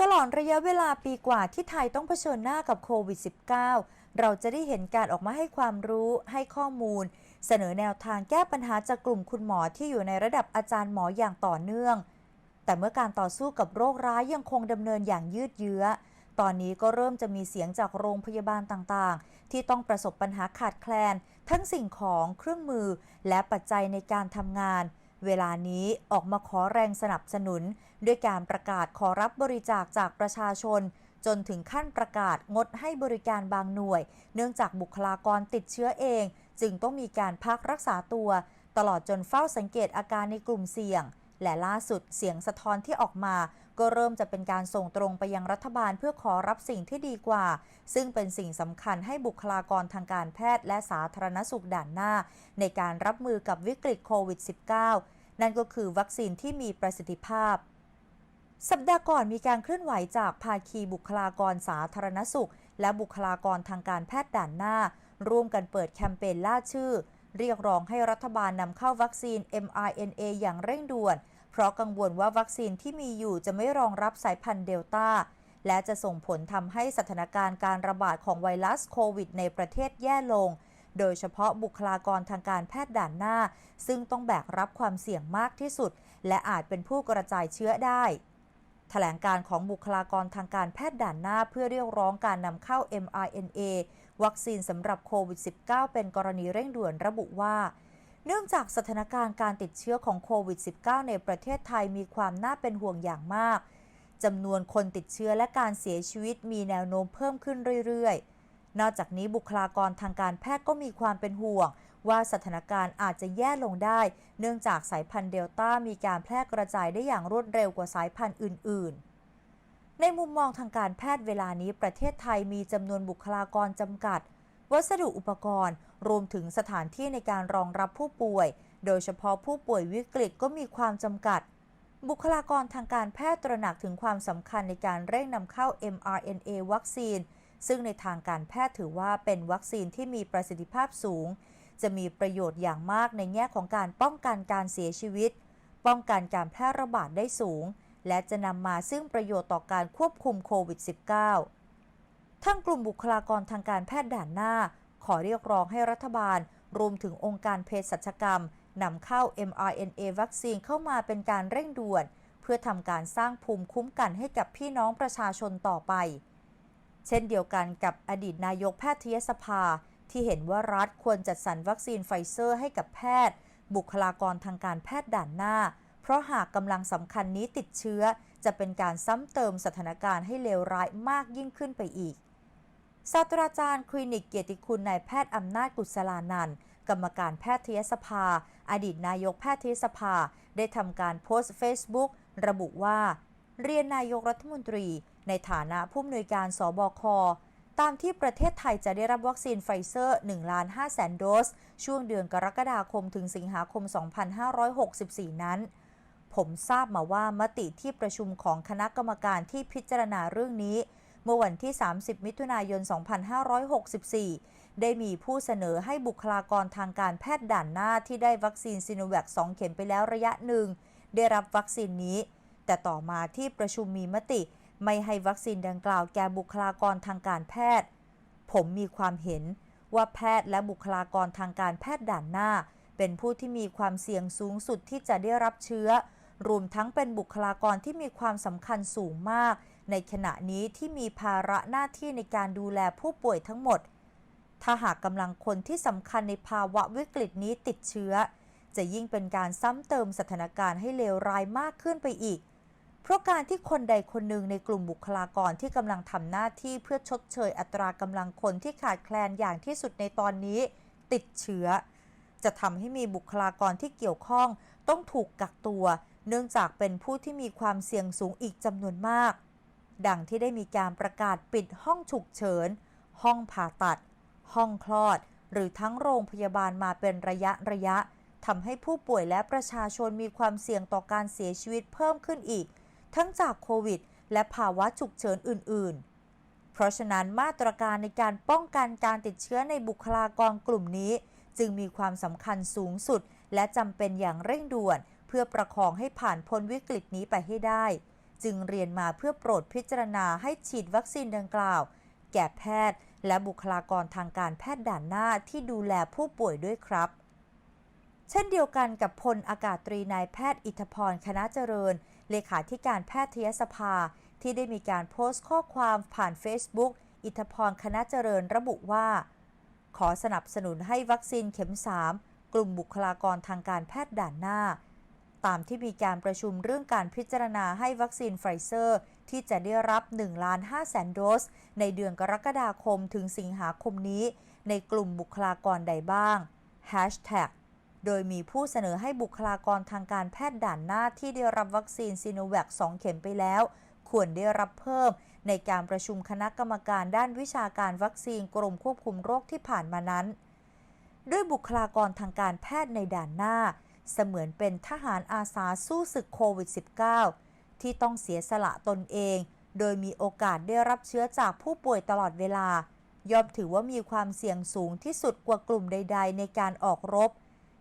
ตลอดระยะเวลาปีกว่าที่ไทยต้องเผชิญหน้ากับโควิด -19 เราจะได้เห็นการออกมาให้ความรู้ให้ข้อมูล เสนอแนวทางแก้ปัญหาจากกลุ่มคุณหมอที่อยู่ในระดับอาจารย์หมออย่างต่อเนื่อง แต่เมื่อการต่อสู้กับโรคร้ายยังคงดำเนินอย่างยืดเยื้อ ตอนนี้ก็เริ่มจะมีเสียงจากโรงพยาบาลต่างๆ ที่ต้องประสบปัญหาขาดแคลน ทั้งสิ่งของเครื่องมือและปัจจัยในการทำงาน เวลานี้ออกมาขอแรงสนับสนุน ด้วยการประกาศขอรับบริจาคจากประชาชน จนถึงขั้นประกาศงดให้บริการบางหน่วย เนื่องจากบุคลากรติดเชื้อเอง จึงต้องมีการพักรักษาตัว ตลอดจนเฝ้าสังเกตอาการในกลุ่มเสี่ยง และล่าสุดเสียงสะท้อนที่ออกมา ก็เริ่มจะเป็นการส่งตรงไปยังรัฐบาลเพื่อขอรับสิ่งที่ดีกว่า ซึ่งเป็นสิ่งสำคัญให้บุคลากรทางการแพทย์และสาธารณสุขด่านหน้า ในการรับมือกับวิกฤตโควิด -19 นั่นก็คือวัคซีนที่มีประสิทธิภาพสัปดาห์ก่อนมีการเคลื่อนไหวจากภาคีบุคลากรสาธารณสุข และบุคลากรทางการแพทย์ด่านหน้า ร่วมกันเปิดแคมเปญล่าชื่อ เรียกร้องให้รัฐบาลนำเข้าวัคซีน mRNA อย่างเร่งด่วน เพราะกังวลว่าวัคซีนที่มีอยู่จะไม่รองรับสายพันธุ์เดลต้า และจะส่งผลทำให้สถานการณ์การระบาดของไวรัสโควิดในประเทศแย่ลง โดยเฉพาะบุคลากรทางการแพทย์ด่านหน้า ซึ่งต้องแบกรับความเสี่ยงมากที่สุด และอาจเป็นผู้กระจายเชื้อได้แถลงการของบุคลากรทางการแพทย์ด่านหน้าเพื่อเรียกร้องการนำเข้า mRNA วัคซีนสำหรับโควิด -19 เป็นกรณีเร่งด่วนระบุว่า เนื่องจากสถานการณ์การติดเชื้อของโควิด -19 ในประเทศไทยมีความน่าเป็นห่วงอย่างมากจำนวนคนติดเชื้อและการเสียชีวิตมีแนวโน้มเพิ่มขึ้นเรื่อยๆ นอกจากนี้บุคลากรทางการแพทย์ก็มีความเป็นห่วง ว่าสถานการณ์อาจจะแย่ลงได้ เนื่องจากสายพันธุ์เดลต้ามีการแพร่กระจายได้อย่างรวดเร็วกว่าสายพันธุ์อื่น ๆในมุมมองทางการแพทย์เวลานี้ประเทศไทยมีจำนวนบุคลากรจำกัด วัสดุอุปกรณ์ รวมถึงสถานที่ในการรองรับผู้ป่วย โดยเฉพาะผู้ป่วยวิกฤตก็มีความจำกัด บุคลากรทางการแพทย์ตระหนักถึงความสำคัญในการเร่งนำเข้า mRNA วัคซีน ซึ่งในทางการแพทย์ถือว่าเป็นวัคซีนที่มีประสิทธิภาพสูง จะมีประโยชน์อย่างมากในแง่ของการป้องกันการเสียชีวิต ป้องกันการแพร่ระบาดได้สูง และจะนำมาซึ่งประโยชน์ต่อการควบคุมโควิด -19 ทั้งกลุ่มบุคลากรทางการแพทย์ด่านหน้า ขอเรียกร้องให้รัฐบาล รวมถึงองค์การเภสัชกรรมนำเข้า mRNA วัคซีนเข้ามาเป็นการเร่งด่วน เพื่อทำการสร้างภูมิคุ้มกันให้กับพี่น้องประชาชนต่อไป เช่นเดียวกันกับอดีตนายกแพทยสภา ที่เห็นว่ารัฐควรจัดสรรวัคซีนไฟเซอร์ให้กับแพทย์ บุคลากรทางการแพทย์ด่านหน้า เพราะหากกำลังสำคัญนี้ติดเชื้อ จะเป็นการซ้ำเติมสถานการณ์ให้เลวร้ายมากยิ่งขึ้นไปอีก ศาสตราจารย์คลินิกเกียรติคุณนายแพทย์อำนาจกุศลานันท์กรรมการแพทยสภา อดีตนายกแพทยสภา ได้ทำการโพสต์ Facebook ระบุว่า เรียนนายกรัฐมนตรี ในฐานะผู้อำนวยการสบคตามที่ประเทศไทยจะได้รับวัคซีนไฟเซอร์1ล้าน5แสนโดส ช่วงเดือนกรกฎาคมถึงสิงหาคม 2564 นั้น ผมทราบมาว่ามติที่ประชุมของคณะกรรมการที่พิจารณาเรื่องนี้ เมื่อวันที่ 30 มิถุนายน 2564 ได้มีผู้เสนอให้บุคลากรทางการแพทย์ด่านหน้าที่ได้วัคซีนซิโนแวค2 เข็มไปแล้วระยะหนึ่ง ได้รับวัคซีนนี้ แต่ต่อมาที่ประชุมมีมติ ไม่ให้วัคซีนดังกล่าวแก่บุคลากรทางการแพทย์ ผมมีความเห็นว่าแพทย์และบุคลากรทางการแพทย์ด่านหน้า เป็นผู้ที่มีความเสี่ยงสูงสุดที่จะได้รับเชื้อรวมทั้งเป็นบุคลากรที่มีความสำคัญสูงมากในขณะนี้ที่มีภาระหน้าที่ในการดูแลผู้ป่วยทั้งหมด ถ้าหากกำลังคนที่สำคัญในภาวะวิกฤตนี้ติดเชื้อ จะยิ่งเป็นการซ้ำเติมสถานการณ์ให้เลวร้ายมากขึ้นไปอีก เพราะการที่คนใดคนหนึ่งในกลุ่มบุคลากรที่กำลังทำหน้าที่เพื่อชดเชยอัตรากำลังคนที่ขาดแคลนอย่างที่สุดในตอนนี้ ติดเชื้อ จะทำให้มีบุคลากรที่เกี่ยวข้องต้องถูกกักตัว เนื่องจากเป็นผู้ที่มีความเสี่ยงสูงอีกจำนวนมาก ดังที่ได้มีการประกาศปิดห้องฉุกเฉิน ห้องผ่าตัด ห้องคลอด หรือทั้งโรงพยาบาลมาเป็นระยะระยะทำให้ผู้ป่วยและประชาชนมีความเสี่ยงต่อการเสียชีวิตเพิ่มขึ้นอีก ทั้งจากโควิด และภาวะฉุกเฉินอื่น ๆ เพราะฉะนั้นมาตรการในการป้องกันการติดเชื้อในบุคลากรกลุ่มนี้ จึงมีความสำคัญสูงสุด และจำเป็นอย่างเร่งด่วน เพื่อประคองให้ผ่านพ้นวิกฤตนี้ไปให้ได้ จึงเรียนมาเพื่อโปรดพิจารณาให้ฉีดวัคซีนดังกล่าว แก่แพทย์ และบุคลากรทางการแพทย์ด่านหน้าที่ดูแลผู้ป่วยด้วยครับ เช่นเดียวกันกับพลอากาศตรีนายแพทย์อิทธพรคณะเจริญ เลขาธิการแพทยสภา ที่ได้มีการโพสต์ข้อความผ่าน Facebook อิทธพรคณะเจริญระบุว่า ขอสนับสนุนให้วัคซีนเข็ม 3 กลุ่มบุคลากรทางการแพทย์ด่านหน้า ตามที่มีการประชุมเรื่องการพิจารณาให้วัคซีนไฟเซอร์ ที่จะได้รับ1ล้าน5แสนโดส ในเดือนกรกฎาคมถึงสิงหาคมนี้ ในกลุ่มบุคลากรใดบ้าง Hashtag โดยมีผู้เสนอให้บุคลากรทางการแพทย์ด่านหน้าที่ได้รับวัคซีนซีโนแวค2เข็มไปแล้ว ควรได้รับเพิ่ม ในการประชุมคณะกรรมการด้านวิชาการวัคซีนกรมควบคุมโรคที่ผ่านมานั้น ด้วยบุคลากรทางการแพทย์ในด่านหน้า เสมือนเป็นทหารอาสาสู้ศึกโควิด -19 ที่ต้องเสียสละตนเอง โดยมีโอกาสได้รับเชื้อจากผู้ป่วยตลอดเวลา ย่อมถือว่ามีความเสี่ยงสูงที่สุดกว่ากลุ่มใด ๆ ในการออกรบ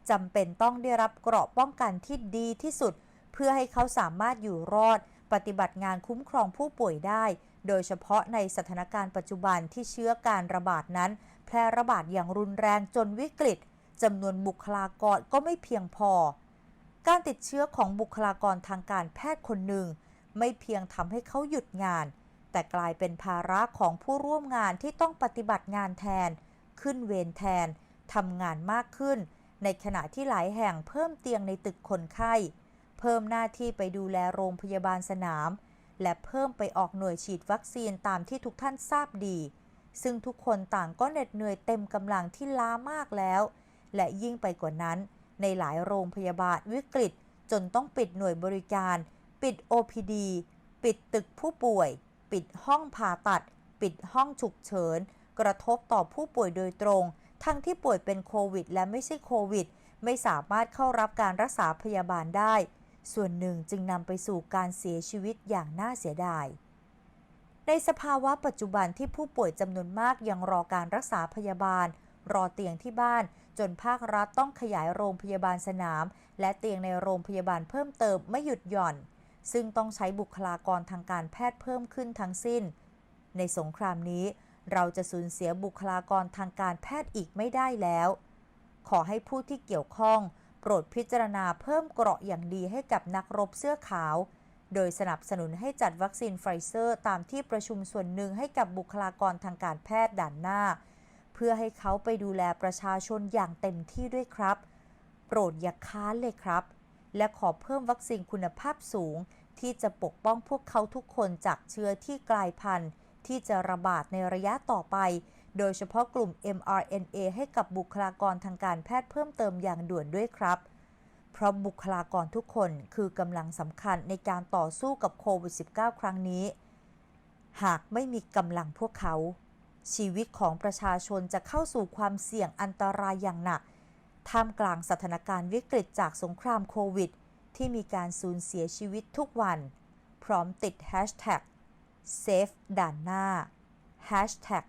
จำเป็นต้องได้รับเกราะป้องกันที่ดีที่สุด เพื่อให้เขาสามารถอยู่รอด ปฏิบัติงานคุ้มครองผู้ป่วยได้ โดยเฉพาะในสถานการณ์ปัจจุบันที่เชื้อการระบาดนั้น แพร่ระบาดอย่างรุนแรงจนวิกฤต จำนวนบุคลากรก็ไม่เพียงพอ การติดเชื้อของบุคลากรทางการแพทย์คนหนึ่ง ไม่เพียงทำให้เขาหยุดงาน แต่กลายเป็นภาระของผู้ร่วมงานที่ต้องปฏิบัติงานแทน ขึ้นเวรแทนทำงานมากขึ้น ในขณะที่หลายแห่งเพิ่มเตียงในตึกคนไข้ เพิ่มหน้าที่ไปดูแลโรงพยาบาลสนาม และเพิ่มไปออกหน่วยฉีดวัคซีนตามที่ทุกท่านทราบดีซึ่งทุกคนต่างก็เหน็ดเหนื่อยเต็มกำลังที่ล้ามากแล้ว และยิ่งไปกว่านั้น ในหลายโรงพยาบาลวิกฤต จนต้องปิดหน่วยบริการ ปิด OPD ปิดตึกผู้ป่วย ปิดห้องผ่าตัด ปิดห้องฉุกเฉิน กระทบต่อผู้ป่วยโดยตรง ทั้งที่ป่วยเป็นโควิด และไม่ใช่โควิด ไม่สามารถเข้ารับการรักษาพยาบาลได้ ส่วนหนึ่งจึงนำไปสู่การเสียชีวิตอย่างน่าเสียดายในสภาวะปัจจุบันที่ผู้ป่วยจำนวนมากยังรอการรักษาพยาบาล รอเตียงที่บ้าน จนภาครัฐต้องขยายโรงพยาบาลสนาม และเตียงในโรงพยาบาลเพิ่มเติมไม่หยุดหย่อน ซึ่งต้องใช้บุคลากรทางการแพทย์เพิ่มขึ้นทั้งสิ้น ในสงครามนี้ เราจะสูญเสียบุคลากรทางการแพทย์อีกไม่ได้แล้ว ขอให้ผู้ที่เกี่ยวข้องโปรดพิจารณาเพิ่มเกราะอย่างดีให้กับนักรบเสื้อขาว โดยสนับสนุนให้จัดวัคซีนไฟเซอร์ ตามที่ประชุมส่วนหนึ่งให้กับบุคลากรทางการแพทย์ด่านหน้า พื่อให้เขาไปดูแลประชาชนอย่างเต็มที่ด้วยครับ โปรดอย่าค้านเลยครับ และขอเพิ่มวัคซีนคุณภาพสูง ที่จะปกป้องพวกเขาทุกคนจากเชื้อที่กลายพันธุ์ที่จะระบาดในระยะต่อไป โดยเฉพาะกลุ่ม mRNA ให้กับบุคลากรทางการแพทย์เพิ่มเติมอย่างด่วนด้วยครับ เพราะบุคลากรทุกคนคือกำลังสำคัญในการต่อสู้กับโควิด -19 ครั้งนี้ หากไม่มีกำลังพวกเขา ชีวิตของประชาชนจะเข้าสู่ความเสี่ยงอันตรายอย่างหนัก ท่ามกลางสถานการณ์วิกฤตจากสงครามโควิด ที่มีการสูญเสียชีวิตทุกวัน พร้อมติด Hashtag Safe ด่านหน้า Hashtag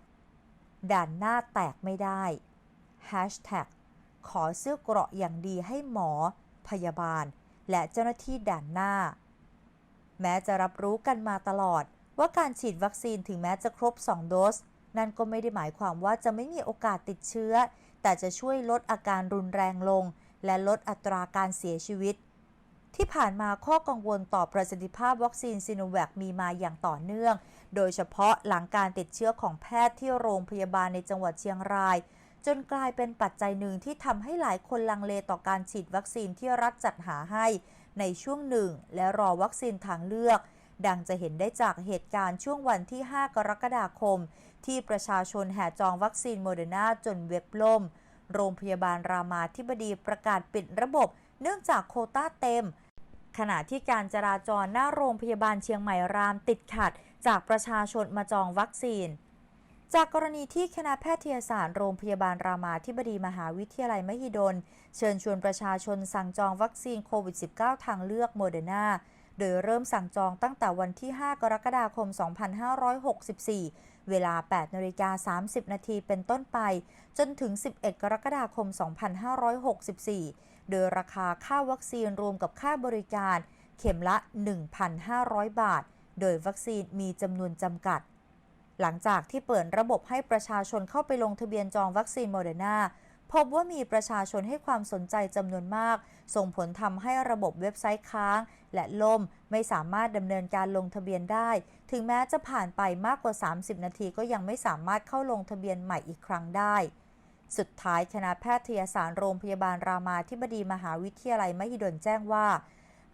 ด่านหน้าแตกไม่ได้ Hashtag ขอเสื้อเกราะอย่างดีให้หมอ พยาบาล และเจ้าหน้าที่ด่านหน้า แม้จะรับรู้กันมาตลอดว่าการฉีดวัคซีนถึงแม้จะครบ 2 โดส นั่นก็ไม่ได้หมายความว่าจะไม่มีโอกาสติดเชื้อ แต่จะช่วยลดอาการรุนแรงลง และลดอัตราการเสียชีวิต ที่ผ่านมาข้อกังวลต่อประสิทธิภาพวัคซีนซิโนแวคมีมาอย่างต่อเนื่อง โดยเฉพาะหลังการติดเชื้อของแพทย์ที่โรงพยาบาลในจังหวัดเชียงราย จนกลายเป็นปัจจัยหนึ่งที่ทำให้หลายคนลังเลต่อการฉีดวัคซีนที่รัฐจัดหาให้ ในช่วงหนึ่งและรอวัคซีนทางเลือก ดังจะเห็นได้จากเหตุการณ์ช่วงวันที่ 5 กรกฎาคม ที่ประชาชนแห่จองวัคซีนโมเดอร์นาจนเว็บล่ม โรงพยาบาลรามาธิบดีประกาศปิดระบบ เนื่องจากโคต้าเต็ม ขณะที่การจราจรหน้าโรงพยาบาลเชียงใหม่รามติดขัด จากประชาชนมาจองวัคซีนจากกรณีที่คณะแพทยศาสตร์โรงพยาบาลรามาธิบดีมหาวิทยาลัยมหิดล เชิญชวนประชาชนสั่งจองวัคซีนโควิด -19 ทางเลือกโมเดอร์นา โดยเริ่มสั่งจองตั้งแต่วันที่ 5 กรกฎาคม 2564 เวลา 8นาฬิกา30 นาทีเป็นต้นไป จนถึง 11 กรกฎาคม 2564 โดยราคาค่าวัคซีนรวมกับค่าบริการ เข็มละ 1,500 บาท โดยวัคซีนมีจำนวนจำกัด หลังจากที่เปิดระบบให้ประชาชนเข้าไปลงทะเบียนจองวัคซีนโมเดอร์นาพบว่ามีประชาชนให้ความสนใจจำนวนมาก ส่งผลทำให้ระบบเว็บไซต์ค้าง และล่มไม่สามารถดำเนินการลงทะเบียนได้ ถึงแม้จะผ่านไปมากกว่า 30 นาทีก็ยังไม่สามารถเข้าลงทะเบียนใหม่อีกครั้งได้ สุดท้ายคณะแพทยศาสตร์โรงพยาบาลรามาธิบดีมหาวิทยาลัยมหิดลแจ้งว่า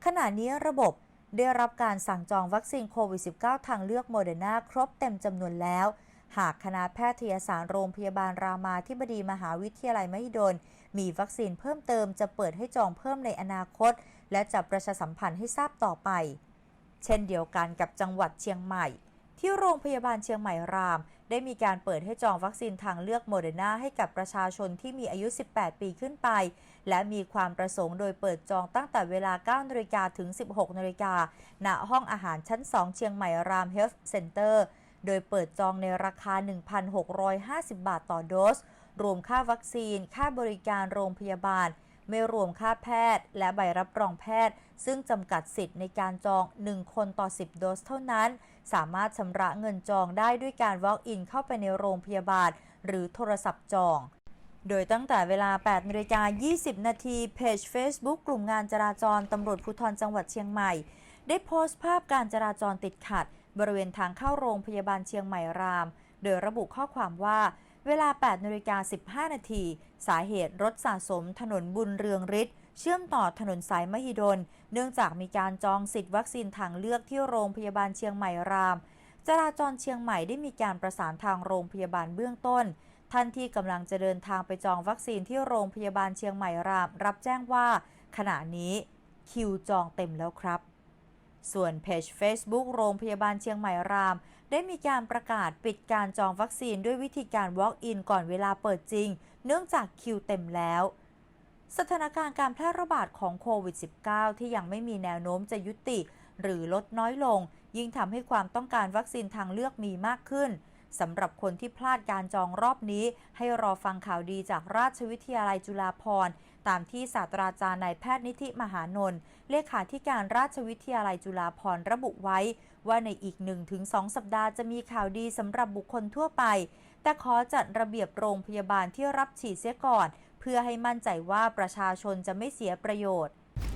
ขณะนี้ระบบได้รับการสั่งจองวัคซีนโควิด -19 ทางเลือกโมเดอร์นาครบเต็มจำนวนแล้ว หากคณะแพทยศาสตร์โรงพยาบาลรามาธิบดีมหาวิทยาลัยมหิดล มีวัคซีนเพิ่มเติมจะเปิดให้จองเพิ่มในอนาคต และจะประชาสัมพันธ์ให้ทราบต่อไป เช่นเดียวกันกับจังหวัดเชียงใหม่ ที่โรงพยาบาลเชียงใหม่ราม ได้มีการเปิดให้จองวัคซีนทางเลือกโมเดอร์นาให้กับประชาชนที่มีอายุ 18 ปีขึ้นไป และมีความประสงค์โดยเปิดจองตั้งแต่เวลา 9นาฬิกาถึง 16นาฬิกาณห้องอาหารชั้น 2 เชียงใหม่รามเฮลท์เซ็นเตอร์โดยเปิดจองในราคา 1,650 บาทต่อโดส รวมค่าวัคซีน ค่าบริการโรงพยาบาล ไม่รวมค่าแพทย์ และใบรับรองแพทย์ ซึ่งจำกัดสิทธิ์ในการจอง 1 คนต่อ 10 โดสเท่านั้น สามารถชำระเงินจองได้ด้วยการ Walk-in เข้าไปในโรงพยาบาล หรือโทรศัพท์จอง โดยตั้งแต่เวลา 8นาฬิกา20 นาทีเพจ Facebook กลุ่มงานจราจรตำรวจภูธรจังหวัดเชียงใหม่ ได้โพสต์ภาพการจราจรติดขัด บริเวณทางเข้าโรงพยาบาลเชียงใหม่ราม โดยระบุข้อความว่า เวลา 8นาฬิกา15 นาที สาเหตุรถสะสมถนนบุญเรืองฤทธิ์เชื่อมต่อถนนสายมหิดล เนื่องจากมีการจองสิทธิ์วัคซีนทางเลือกที่โรงพยาบาลเชียงใหม่ราม จราจรเชียงใหม่ได้มีการประสานทางโรงพยาบาลเบื้องต้น ท่านที่กำลังจะเดินทางไปจองวัคซีนที่โรงพยาบาลเชียงใหม่ราม รับแจ้งว่า ขณะนี้คิวจองเต็มแล้วครับ ส่วนเพจ Facebook โรงพยาบาลเชียงใหม่ราม ได้มีการประกาศปิดการจองวัคซีนด้วยวิธีการ Walk-in ก่อนเวลาเปิดจริง เนื่องจากคิวเต็มแล้ว สถานการณ์การแพร่ระบาดของโควิด -19 ที่ยังไม่มีแนวโน้มจะยุติ หรือลดน้อยลง ยิ่งทำให้ความต้องการวัคซีนทางเลือกมีมากขึ้น สำหรับคนที่พลาดการจองรอบนี้ ให้รอฟังข่าวดีจากราชวิทยาลัยจุฬาภรณ์ตามที่ศาสตราจารย์นายแพทย์นิธิมหานนท์เลขาธิการราชวิทยาลัยจุฬาภรณ์ระบุไว้ ว่าในอีก 1-2 สัปดาห์จะมีข่าวดีสำหรับบุคคลทั่วไป แต่ขอจัดระเบียบโรงพยาบาลที่รับฉีดเสียก่อน เพื่อให้มั่นใจว่าประชาชนจะไม่เสียประโยชน์